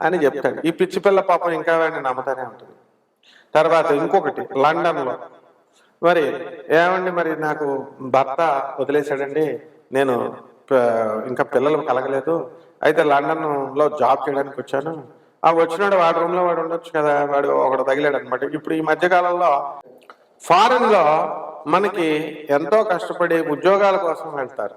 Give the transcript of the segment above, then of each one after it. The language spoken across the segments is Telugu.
అని చెప్తాడు. ఈ పిచ్చి పిల్ల పాపం ఇంకా వాడిని నమ్ముతానే ఉంటుంది. తర్వాత ఇంకొకటి లండన్లో. మరి ఏమండి మరి నాకు భర్త వదిలేశాడండి నేను ఇంకా పిల్లలు కలగలేదు అయితే లండన్లో జాబ్ చేయడానికి వచ్చాను. ఆ వచ్చినాడు వాడి రూమ్లో వాడు ఉండొచ్చు కదా వాడు ఒకడు తగిలాడు అనమాట ఇప్పుడు ఈ మధ్యకాలంలో ఫారెన్లో మనకి ఎంతో కష్టపడి ఉద్యోగాల కోసం వెళ్తారు.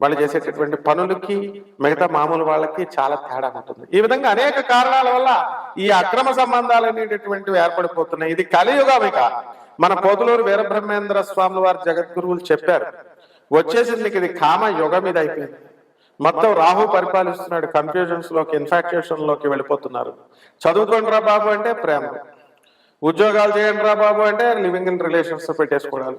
వాళ్ళు చేసేటటువంటి పనులకి మిగతా మామూలు వాళ్ళకి చాలా తేడా ఉంటుంది. ఈ విధంగా అనేక కారణాల వల్ల ఈ అక్రమ సంబంధాలు అనేటటువంటివి ఏర్పడిపోతున్నాయి. ఇది కలియుగం ఇక మన పోతులూరు వీరబ్రహ్మేంద్ర స్వాముల వారి జగద్గురువులు చెప్పారు వచ్చేసింది ఇది కామ యుగం ఇది అయిపోయింది. మొత్తం రాహు పరిపాలిస్తున్నాడు కన్ఫ్యూజన్స్లోకి ఇన్ఫాక్చుయేషన్లోకి వెళ్ళిపోతున్నారు చదువుకోండిరా బాబు అంటే ప్రేమ. ఉద్యోగాలు చేయండి రా బాబు అంటే లివింగ్ ఇన్ రిలేషన్స్ పెట్టేసుకోవడాలు.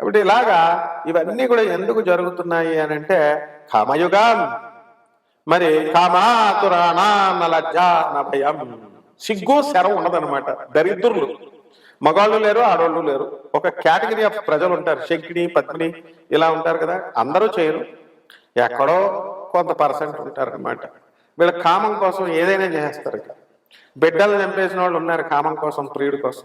కాబట్టి ఇలాగా ఇవన్నీ కూడా ఎందుకు జరుగుతున్నాయి అని అంటే కామయుగం. మరి కామాతురాణా నలజ్జ నభయం సిగ్గు శరం ఉండదన్నమాట. దరిద్రులు. మగాళ్ళు లేరు ఆడవాళ్ళు లేరు. ఒక కేటగిరీ ఆఫ్ ప్రజలు ఉంటారు. శంకిని పద్మిని ఇలా ఉంటారు కదా. అందరూ చేయరు. ఎక్కడో కొంత పర్సెంట్ ఉంటారనమాట వీళ్ళ కామం కోసం ఏదైనా చేస్తారు ఇక. బిడ్డలు చంపేసిన వాళ్ళు ఉన్నారు కామం కోసం ప్రియుడి కోసం.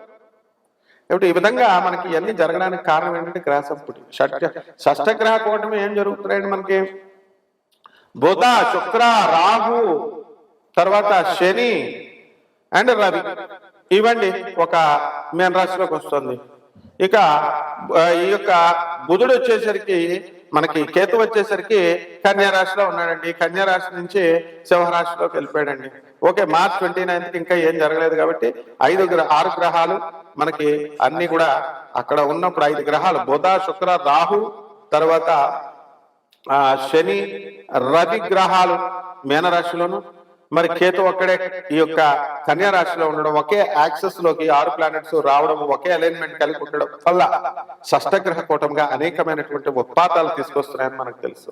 కాబట్టి ఈ విధంగా మనకి ఇవన్నీ జరగడానికి కారణం ఏంటంటే గ్రహ సంపుటి షట్ షష్టగ్రహ కూటమి ఏం జరుగుతున్నాయండి మనకి? బుధ శుక్ర రాహు తర్వాత శని అండ్ రవి. ఇవ్వండి ఒక మీన రాశిలోకి వస్తుంది. ఇక ఈ యొక్క బుధుడు వచ్చేసరికి మనకి కేతు వచ్చేసరికి కన్యా రాశిలో ఉన్నాడండి. కన్యా రాశి నుంచి సింహరాశిలోకి వెళ్ళిపోయాడండి. ఓకే మార్చ్ ట్వంటీ నైన్త్ ఇంకా ఏం జరగలేదు కాబట్టి ఐదు గ్రహ ఆరు గ్రహాలు మనకి అన్ని కూడా అక్కడ ఉన్నప్పుడు ఐదు గ్రహాలు. బుధ శుక్ర రాహు తర్వాత ఆ శని రవి గ్రహాలు మేనరాశిలోను మరి కేతు ఒక్కడే ఈ యొక్క కన్యా రాశిలో ఉండడం ఒకే యాక్సెస్లోకి ఆరు ప్లానెట్స్ రావడం ఒకే అలైన్మెంట్ కలిగి ఉండడం వల్ల షష్టగ్రహ కూటంగా అనేకమైనటువంటి ఉత్పాతాలు తీసుకొస్తున్నాయని మనకు తెలుసు.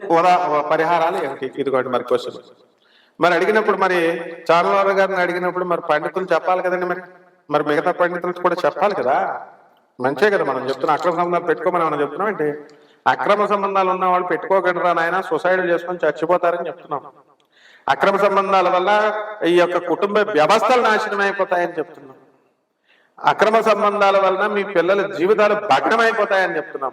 ఉదా పరిహారాలు ఏమిటి? ఇదిగోండి మరి క్వశ్చన్. మరి అడిగినప్పుడు మరి చారువారు గారిని అడిగినప్పుడు మరి పండితులు చెప్పాలి కదండి మరి. మరి మిగతా పండితులు కూడా చెప్పాలి కదా. మంచే కదా మనం చెప్తున్నాం అక్రమ సంబంధాలు పెట్టుకోమని మనం చెప్తున్నాం ఏంటి? అక్రమ సంబంధాలు ఉన్న వాళ్ళు పెట్టుకోకండి నాయన? సొసైడ్ చేసుకొని చచ్చిపోతారని చెప్తున్నాం. అక్రమ సంబంధాల వల్ల ఈ యొక్క కుటుంబ వ్యవస్థలు నాశనం అయిపోతాయని చెప్తున్నాం. అక్రమ సంబంధాల వలన మీ పిల్లల జీవితాలు భగ్నమైపోతాయని చెప్తున్నాం.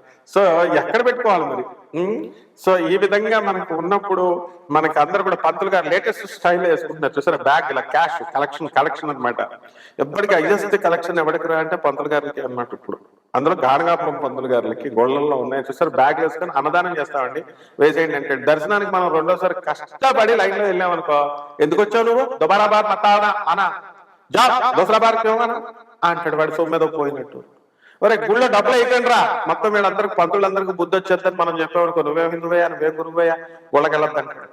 సో ఎక్కడ పెట్టుకోవాలి మరి? సో ఈ విధంగా మనకు ఉన్నప్పుడు మనకి అందరు కూడా పంతులు గారు లేటెస్ట్ స్టైల్ వేసుకుంటున్నారు. చూసారా? బ్యాగ్ ఇలా క్యాష్ కలెక్షన్ కలెక్షన్ అన్నమాట. ఎప్పటికీ హైయెస్ట్ కలెక్షన్ ఎవరికి రా అంటే పంతులు గారికి అన్నమాట ఇప్పుడు. అందులో గానగాపురం పంతులు గారికి గోళ్ళల్లో ఉన్నాయి. చూసారు? బ్యాగ్ వేసుకొని అన్నదానం చేస్తామండి. వేసేయండి అంటే దర్శనానికి మనం రెండోసారి కష్టపడి లైన్లో వెళ్ళామనుకో ఎందుకు వచ్చావు నువ్వు? దుబారా బార్ మతావనా అనా జాబ్ దోసరా బార్ క్యోనా అంటాడు వాడు. సొమ్మెదో పోయినట్టు. ఒరే గుళ్ళో డబ్బులు అయిపోయింది రా మొత్తం వీళ్ళందరికి పంతులందరికీ బుద్ధి వచ్చేద్దని మనం చెప్పేవాడు నువ్వే హిందువయ్యా నువ్వే గురువయ్యా గుళ్ళకి వెళ్ళొద్దంటాడు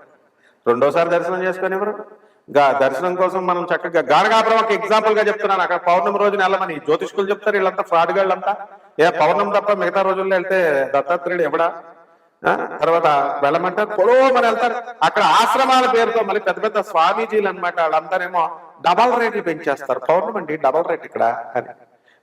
రెండోసారి దర్శనం చేసుకొని ఎవరు? దర్శనం కోసం మనం చక్కగా గానగాపురం ఒక ఎగ్జాంపుల్గా చెప్తున్నాను. అక్కడ పౌర్ణమి రోజున వెళ్ళమని జ్యోతిష్కులు చెప్తారు వీళ్ళంతా ఫ్రాడ్ గాళ్ళంతా. ఏ పౌర్ణమి తప్ప మిగతా రోజుల్లో వెళ్తే దత్తాత్రేయుడు ఎవడా? ఆ, తర్వాత వెళ్ళమంటారు పొడవమని వెళ్తారు. అక్కడ ఆశ్రమాల పేరుతో మళ్ళీ పెద్ద పెద్ద స్వామీజీలు అనమాట వాళ్ళందరేమో డబల్ రేట్లు పెంచేస్తారు. పౌర్ణమి అండి డబల్ రేట్ ఇక్కడ అని.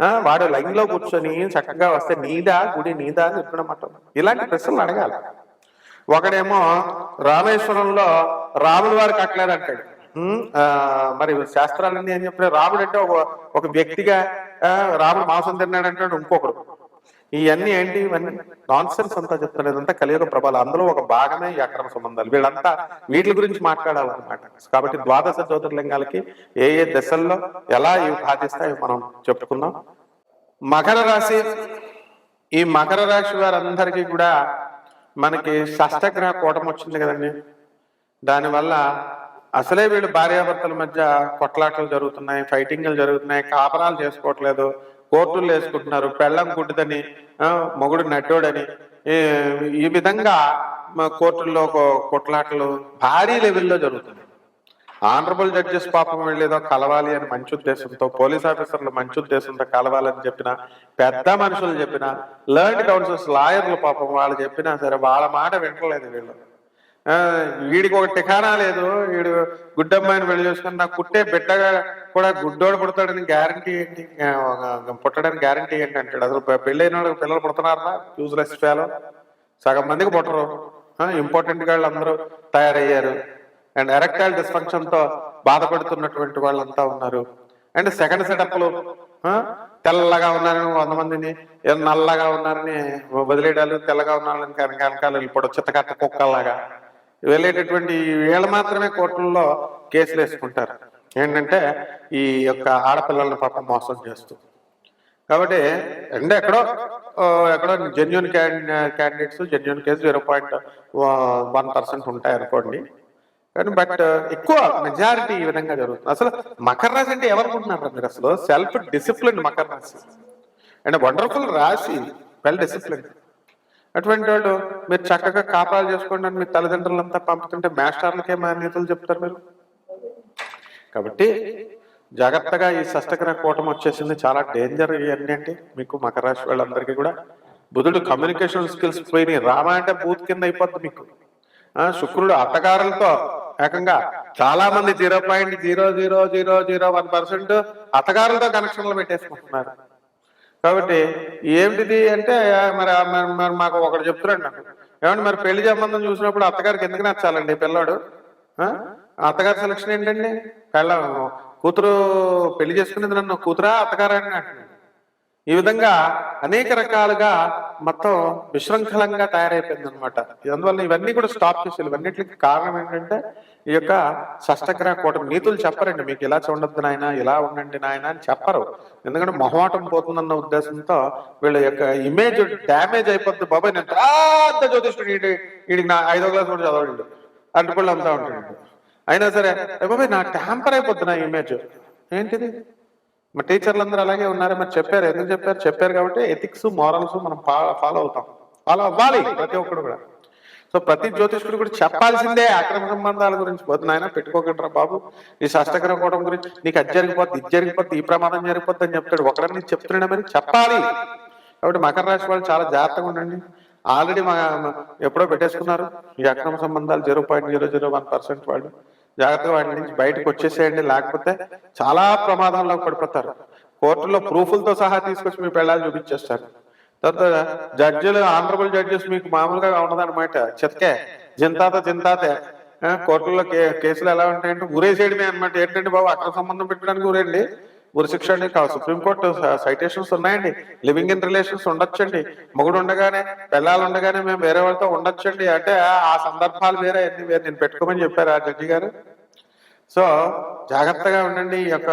వాడు లైన్లో కూర్చొని చక్కగా వస్తే నీదా గుడి నీదా అని చెప్పడం ఇలాంటి ప్రశ్నలు అడగాలి. ఒకడేమో రామేశ్వరంలో రాముడు వారికి కట్టలేదంటాడు. ఆ, మరి శాస్త్రాలన్నీ అని చెప్పిన రాముడు అంటే ఒక వ్యక్తిగా రాముడు మాంసం తిన్నాడు అంటాడు ఇంకొకడు. ఇవన్నీ ఏంటి? ఇవన్నీ నాన్ సెన్స్ అంతా చెప్తాను కలియుగ ప్రభావం అందులో ఒక భాగమే ఈ అక్రమ సంబంధాలు. వీళ్ళంతా వీటి గురించి మాట్లాడాలన్నమాట. కాబట్టి ద్వాదశ జ్యోతిర్లింగాలకి ఏ ఏ దశల్లో ఎలా ఇవి బాధిస్తాయో మనం చెప్పుకుందాం. మకర రాశి ఈ మకర రాశి వారందరికీ కూడా మనకి షష్టగ్రహ కూటమి వచ్చింది కదండి. దానివల్ల అసలే వీళ్ళు భార్యాభర్తల మధ్య కొట్లాటలు జరుగుతున్నాయి ఫైటింగ్లు జరుగుతున్నాయి కాపరాలు చేసుకోవట్లేదు కోర్టులు వేసుకుంటున్నారు పెళ్ళం గుడ్డిదని మొగుడు నట్టోడని ఈ- ఈ విధంగా కోర్టుల్లో కొట్లాటలు భారీ లెవెల్లో జరుగుతుంది ఆనరబుల్ జడ్జెస్ పాపం వెళ్ళేదో కలవాలి అని మంచి ఉద్దేశంతో పోలీస్ ఆఫీసర్లు మంచి ఉద్దేశంతో కలవాలని చెప్పిన పెద్ద మనుషులు చెప్పిన లర్న్ కౌన్సిల్స్ లాయర్లు పాపం వాళ్ళు చెప్పినా సరే వాళ్ళ మాట వింటలేదు వీళ్ళు. వీడికి ఒక టికానా లేదు. వీడు గుడ్డమ్మాయిని పెళ్ళి చేసుకుని నాకు పుట్టే బిడ్డగా కూడా గుడ్డోడు పుడతాడని గ్యారంటీ ఏంటి? పుట్టడానికి గ్యారంటీ ఏంటి అంటాడు. అసలు పె- పెళ్ళైన వాళ్ళకి పిల్లలు పుడుతున్నారా? యూజ్లెస్ ఫేలో సగం మందికి పుట్టరు. ఇంపార్టెంట్ వాళ్ళు అందరూ తయారయ్యారు. అండ్ ఎరక్టైల్ డిస్ఫంక్షన్తో బాధపడుతున్నటువంటి వాళ్ళంతా ఉన్నారు. అండ్ సెకండ్ సెటప్లు తెల్లగా ఉన్నారని వంద మందిని నల్లగా ఉన్నారని వదిలేయడాలు తెల్లగా ఉన్నారని కనుక వెనకాల చిత్తకట్ట కుక్కల్లాగా. వెళ్ళేటటువంటి వీళ్ళు మాత్రమే కోర్టుల్లో కేసులు వేసుకుంటారు. ఏంటంటే ఈ యొక్క ఆడపిల్లలను పాప మోసం చేస్తూ. కాబట్టి అంటే ఎక్కడో ఎక్కడో genuine candidates genuine case zero point one percent ఉంటాయి అనుకోండి. కానీ బట్ ఎక్కువ మెజారిటీ ఈ విధంగా జరుగుతుంది. అసలు మకర రాశి అంటే ఎవరుకుంటున్నారు మీరు అసలు? సెల్ఫ్ డిసిప్లిన్ మకర రాశి. అండ్ వండర్ఫుల్ రాశి వెల్ డిసిప్లిన్ అటువంటి వాళ్ళు మీరు చక్కగా కాపాలు చేసుకోండి అని మీ తల్లిదండ్రులంతా పంపుతుంటే మాస్టర్లకే మా నేతలు చెప్తారు మీరు? కాబట్టి జాగ్రత్తగా ఈ షష్టగ్రహ కూటమి వచ్చేసింది. చాలా డేంజర్ ఇవన్నీ అంటే మీకు మకర రాశి వాళ్ళందరికీ కూడా. బుధుడు కమ్యూనికేషన్ స్కిల్స్ పోయినాయి. రామ అంటే బూత్ కింద అయిపోద్ది మీకు. ఆ శుక్రుడు అత్తగారులతో ఏకంగా చాలా మంది zero point zero zero zero zero one percent అత్తగారులతో కనెక్షన్లు పెట్టేసుకుంటున్నారు. కాబట్టి ఏమిటిది అంటే మరి మరి మాకు ఒకడు చెప్తున్నాడు నాకు. ఏమంటే మరి పెళ్ళి సంబంధం చూసినప్పుడు అత్తగారికి ఎందుకు నచ్చాలండి పిల్లాడు? అత్తగారి సెలక్షన్ ఏంటండి? పెళ్ళ కూతురు పెళ్ళి చేసుకునేది నన్ను కూతురా అత్తగారా అని అంటున్నాడు. ఈ విధంగా అనేక రకాలుగా మొత్తం విశృంఖలంగా తయారైపోయింది అనమాట అందువల్ల ఇవన్నీ కూడా స్టాప్ చేసేది ఇవన్నిటికి కారణం ఏంటంటే ఈ యొక్క షష్టగ్రహ కూటమి. నీతులు చెప్పరండి. మీకు ఇలా చూడొద్దు నాయన ఇలా ఉండండి నాయన అని చెప్పరు. ఎందుకంటే మొహమాటం పోతుందన్న ఉద్దేశంతో వీళ్ళ యొక్క ఇమేజ్ డ్యామేజ్ అయిపోద్ది బాబాయ్. నేను పెద్ద జ్యోతిష్ఠుడు వీడి వీడికి నా ఐదో క్లాస్ కూడా చదవడు అడ్డుపళ్ళు అంతా ఉంటాడు అయినా సరే బాబాయ్ నా ట్యాంపర్ అయిపోద్ది నా ఇమేజ్ ఏంటిది? మా టీచర్లు అందరూ అలాగే ఉన్నారు. మరి చెప్పారు. ఎందుకు చెప్పారు? చెప్పారు కాబట్టి ఎథిక్స్ మారల్స్ మనం ఫాలో అవుతాం. ఫాలో అవ్వాలి ప్రతి ఒక్కడు కూడా. సో ప్రతి జ్యోతిష్కుడు కూడా చెప్పాల్సిందే అక్రమ సంబంధాల గురించి. పోతుంది ఆయన పెట్టుకోకండి బాబు. ఈ షష్టగ్రహ కూటం గురించి నీకు అది జరిగిపోద్ది ఇది జరిగిపోద్ది ఈ ప్రమాదం జరిగిపోద్ది అని చెప్తాడు. ఒకడని నీకు చెప్తున్నాడు మరి చెప్పాలి. కాబట్టి మకర రాశి వాళ్ళు చాలా జాగ్రత్తగా ఉండండి. ఆల్రెడీ మా మా- ఎప్పుడో పెట్టేసుకున్నారు. ఈ అక్రమ సంబంధాలు zero point zero zero one percent వాళ్ళు. జాగ్రత్తగా వాటి నుంచి బయటకు వచ్చేసేయండి. లేకపోతే చాలా ప్రమాదంలో పడిపోతారు. కోర్టులో ప్రూఫ్లతో సహా తీసుకొచ్చి మీ పెళ్ళాలు చూపించేస్తారు. తర్వాత జడ్జిలు ఆనరబుల్ జడ్జెస్ మీకు మామూలుగా ఉండదన్నమాట. చితకే జింతాత జింతాతే. కోర్టుల్లో కే- కేసులు ఎలా ఉంటాయంటే ఊరేసేయడమే అనమాట ఏంటంటే బాబు అక్కడ సంబంధం పెట్టడానికి ఉరేయండి ఉరి శిక్ష అండి సుప్రీంకోర్టు సైటేషన్స్ ఉన్నాయండి. లివింగ్ ఇన్ రిలేషన్స్ ఉండొచ్చండి. మొగుడు ఉండగానే పిల్లలు ఉండగానే మేము వేరే వాళ్ళతో ఉండొచ్చండి. అంటే ఆ సందర్భాలు వేరే. అన్ని వేరే. నేను పెట్టుకోమని చెప్పారు ఆ జడ్జి గారు. సో జాగ్రత్తగా ఉండండి. ఈ యొక్క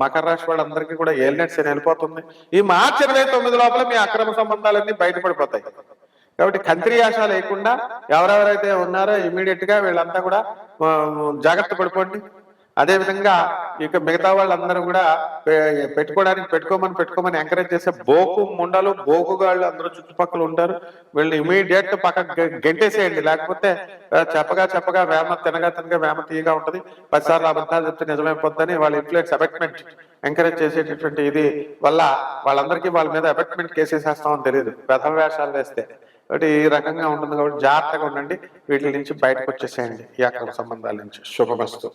మకర రాశి వాళ్ళందరికీ కూడా ఏల్నెట్స్ వెళ్ళిపోతుంది. ఈ మార్చి ఇరవై తొమ్మిది లోపల మీ అక్రమ సంబంధాలన్నీ బయటపడిపోతాయి. కాబట్టి కంత్రియాశ లేకుండా ఎవరెవరైతే ఉన్నారో ఇమీడియట్గా వీళ్ళంతా కూడా జాగ్రత్త పడిపోండి. అదే విధంగా ఇక మిగతా వాళ్ళందరూ కూడా పెట్టుకోవడానికి పెట్టుకోమని పెట్టుకోమని ఎంకరేజ్ చేసే బోకు ముండలు బోకుగాళ్ళు అందరూ చుట్టుపక్కల ఉంటారు. వీళ్ళు ఇమీడియట్ పక్క గెంటేసేయండి. లేకపోతే చెప్పగా చెప్పగా వేమ తినగా తినగా వేమ తీయగా ఉంటది. పదిసార్లు అబద్ధాలు చెప్తే నిజమైపోద్దని వాళ్ళ ఇన్ఫ్లుయెన్స్ అబెక్ట్మెంట్ ఎంకరేజ్ చేసేటటువంటి ఇది వల్ల వాళ్ళందరికీ వాళ్ళ మీద అబెక్ట్మెంట్ కేసేసేస్తామని తెలియదు. ప్రథమ వేషాలు వేస్తే. కాబట్టి ఈ రకంగా ఉంటుంది కాబట్టి జాగ్రత్తగా ఉండండి. వీటి నుంచి బయటకు వచ్చేసేయండి. ఈ అక్రమ సంబంధాల నుంచి. శుభమస్తు.